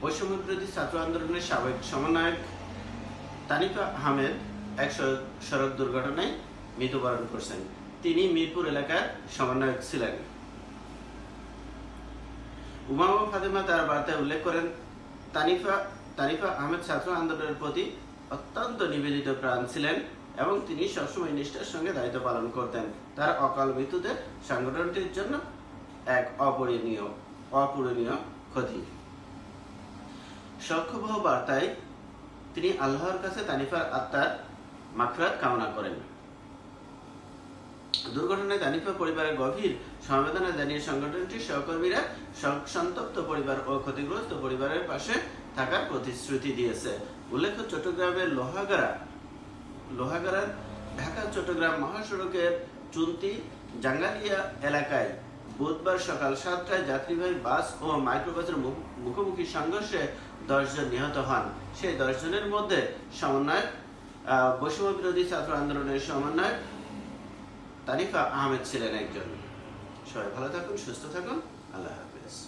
বৈষম্য বিরোধী ছাত্র আন্দোলনের সাবেক সমন্বয়ক তানিফা আহমেদ এক সড়ক- দুর্ঘটনায় মৃত্যুবরণ করছেন। তিনি মিরপুর এলাকার সমন্বয়ক ছিলেন। উমামা ফাতেমা তার বার্তায় উল্লেখ করেন, তানিফা তানিফা আহমেদ ছাত্র আন্দোলনের প্রতি অত্যন্ত নিবেদিত প্রাণ ছিলেন এবং তিনি সবসময় নিষ্ঠার সঙ্গে দায়িত্ব পালন করতেন। তার অকাল মৃত্যুতে সংগঠনটির জন্য এক অপূরণীয় অপূরণীয় ক্ষতি। সক্ষবহ বার্তায় তিনি আল্লাহর কাছে তানিফার আত্মার মাখরাত কামনা করেন। দুর্ঘটনায় তানিফা পরিবারের গভীর সমবেদনা জানিয়ে সংগঠনটির সহকর্মীরা সন্তপ্ত পরিবার ও ক্ষতিগ্রস্ত পরিবারের পাশে থাকার প্রতিশ্রুতি দিয়েছে। উল্লেখ্য, চট্টগ্রামের লোহাগাড়া, লোহাগাড়ার ঢাকা চট্টগ্রাম মহাসড়কের চুন্তি, জাঙ্গালিয়া এলাকায় বুধবার সকাল সাতটায় যাত্রীবাহী বাস ও মাইক্রোবাসের মুখ- মুখোমুখি সংঘর্ষে দশজন নিহত হন। সেই দশজনের মধ্যে সমন্বয়ক আহ, বৈষম্য বিরোধী ছাত্র আন্দোলনের সমন্বয়ক তারিফা আহমেদ ছিলেন একজন। সবাই ভালো থাকুন সুস্থ থাকুন। আল্লাহ হাফিজ।